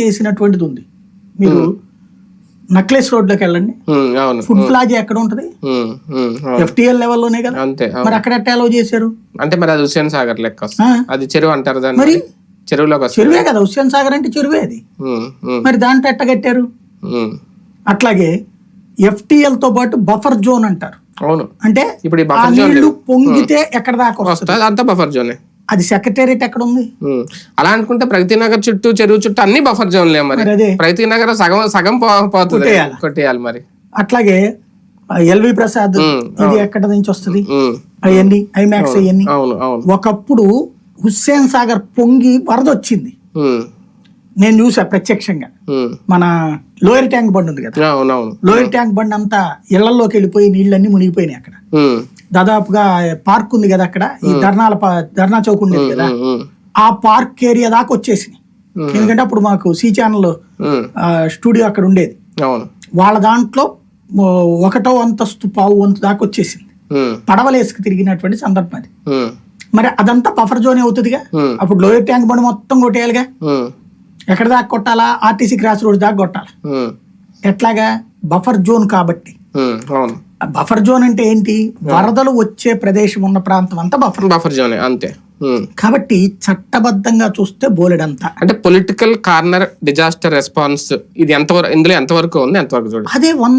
చేసినటువంటిది ఉంది మీరు నక్లెస్ రోడ్లోకి వెళ్ళండి. ఫుడ్ ప్లాజా ఎక్కడ ఉంటది. ఎఫ్టిఎల్ లెవెల్లోనే కదా. మరి అక్కడ అలౌ చేశారు? అంటే మరి అది హుస్సేన్ సాగర్ లెక్క అది చెరువు అంటారు దాన్ని. మరి? చెరువులోకి వస్తుంది. చెరువే కదా. హుస్సేన్ సాగర్ అంటే చెరువే అది. మరి దాంట్లో ఎట్ట కట్టారు. అట్లాగే FTL తో పాటు బఫర్ జోన్ అంటారు. అవును. అంటే ఇప్పుడు పొంగితే ఎక్కడ దాకా వస్తుంది. అంతా బఫర్ జోనే. అది సెక్రటేరియట్ ఎక్కడ ఉంది. అలా అనుకుంటే ప్రగతి నగర్ చుట్టూ చెరువు చుట్టూ అన్ని బఫర్ జోన్లే మరి. ప్రగతి నగర్ సగం సగం పోతుంది కొట్టేయాలి. మరి. అట్లాగే ఎల్వి ప్రసాద్ ఇది ఎక్కడ నుంచి వస్తుంది. అవన్నీ ఐమాక్స్ అవన్నీ అవును అవును. ఒకప్పుడు హుస్సేన్ సాగర్ పొంగి వరద వచ్చింది. నేను చూసా ప్రత్యక్షంగా. మన లోయర్ ట్యాంక్ బండ్ ఉంది కదా. లోయర్ ట్యాంక్ బండ్ అంతా ఇళ్ళలోకి వెళ్ళిపోయి నీళ్ళన్నీ మునిగిపోయినాయి అక్కడ. దాదాపుగా పార్క్ ఉంది కదా అక్కడ? ఈ ధర్నాల ధర్నా చౌక్ ఉండేది కదా? ఆ పార్క్ ఏరియా దాకా వచ్చేసినాయి. ఎందుకంటే అప్పుడు మాకు సి ఛానల్. స్టూడియో అక్కడ ఉండేది. వాళ్ళ దాంట్లో ఒకటో అంతస్తు పావు వంతు దాకా వచ్చేసింది. పడవలేసుకు తిరిగినటువంటి సందర్భం అది. మరి అదంతా బఫర్ జోన్ అవుతుందిగా? అప్పుడు లోయర్ ట్యాంక్ బండ్ మొత్తం కొట్టేయాలిగా? ఎక్కడ దాకా కొట్టాలా? ఆర్టీసీ క్రాస్ రోడ్ దాకా కొట్టాలి? ఎట్లాగా? బఫర్ జోన్ కాబట్టి. బఫర్ జోన్ అంటే ఏంటి? వరదలు వచ్చే ప్రదేశం ఉన్న ప్రాంతం అంతా బఫర్. బఫర్ జోనే అంతే. కాబట్టి చట్టబద్ధంగా చూస్తే బోలెడంతా. అంటే పొలిటికల్ కార్నర్ డిజాస్టర్ రెస్పాన్స్ ఇది ఎంతవరకు ఇందులో ఎంతవరకు ఉంది? ఎంతవరకు చూడండి. అదే వంద